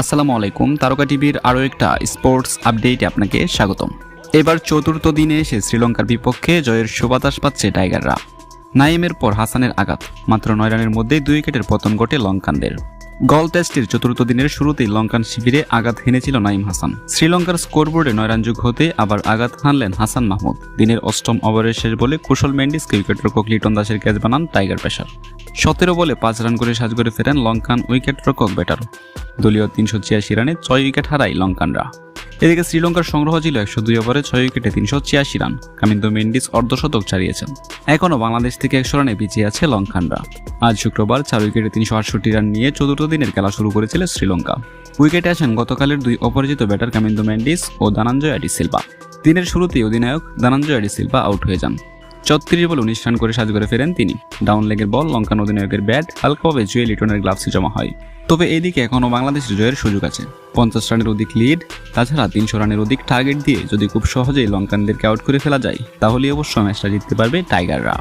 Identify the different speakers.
Speaker 1: আসসালামু আলাইকুম, তারকা টিভির আরও একটা স্পোর্টস আপডেটে আপনাকে স্বাগতম। এবার চতুর্থ দিনে এসে শ্রীলঙ্কার বিপক্ষে জয়ের সুবাতাস পাচ্ছে টাইগাররা। নাইমের পর হাসানের আঘাত, মাত্র নয় রানের মধ্যেই দুই উইকেটের পতন ঘটে লঙ্কানদের। গল টেস্টের চতুর্থ দিনের শুরুতেই লঙ্কান শিবিরে আঘাত হেনেছিল নাইম হাসান। শ্রীলঙ্কার স্কোরবোর্ডে নয় রান যোগ হতে আবার আঘাত হানলেন হাসান মাহমুদ। দিনের অষ্টম ওভারের শেষ বলে কুশল মেন্ডিসকে উইকেটরক্ষক লিটন দাসের ক্যাচ বানান টাইগার পেশার সতেরো বলে পাঁচ রান করে সাজ করে ফেরেন লঙ্কান উইকেট রক্ষক ব্যাটার দলীয় তিনশো ছিয়াশি রানে ছয় উইকেট হারায় লঙ্কানরা। এদিকে শ্রীলঙ্কার সংগ্রহ ছিল একশো দুই ওভারে ছয় উইকেটে তিনশো ছিয়াশি রান। কামিন্দু মেন্ডিস অর্ধশতক ছাড়িয়েছেন। এখনও বাংলাদেশ থেকে একশো রানে পিছিয়ে আছে লঙ্কানরা আজ শুক্রবার চার উইকেটে তিনশো আটষট্টি রান নিয়ে চতুর্থ দিনের খেলা শুরু করেছিল শ্রীলঙ্কা। উইকেটে আসেন গতকালের দুই অপরাজিত ব্যাটার কামিন্দু মেন্ডিস ও দানাঞ্জয় আডি দিনের শুরুতেই অধিনায়ক দানাঞ্জয় আডি আউট হয়ে যান। ছত্রিশ বল উনিশ রান করে সাজ করে ফেরেন তিনি। ডাউন লেগের বল লঙ্কান অধিনায়কের ব্যাট হালকাভাবে জুয়ে লিটনের গ্লাভসে জমা হয়। তবে এদিকে এখনও বাংলাদেশের জয়ের সুযোগ আছে। পঞ্চাশ রানের অধিক লিড তাছাড়া তিনশো রানের অধিক টার্গেট দিয়ে যদি খুব সহজেই লঙ্কানদেরকে আউট করে ফেলা যায় তাহলে অবশ্য ম্যাচটা জিততে পারবে টাইগাররা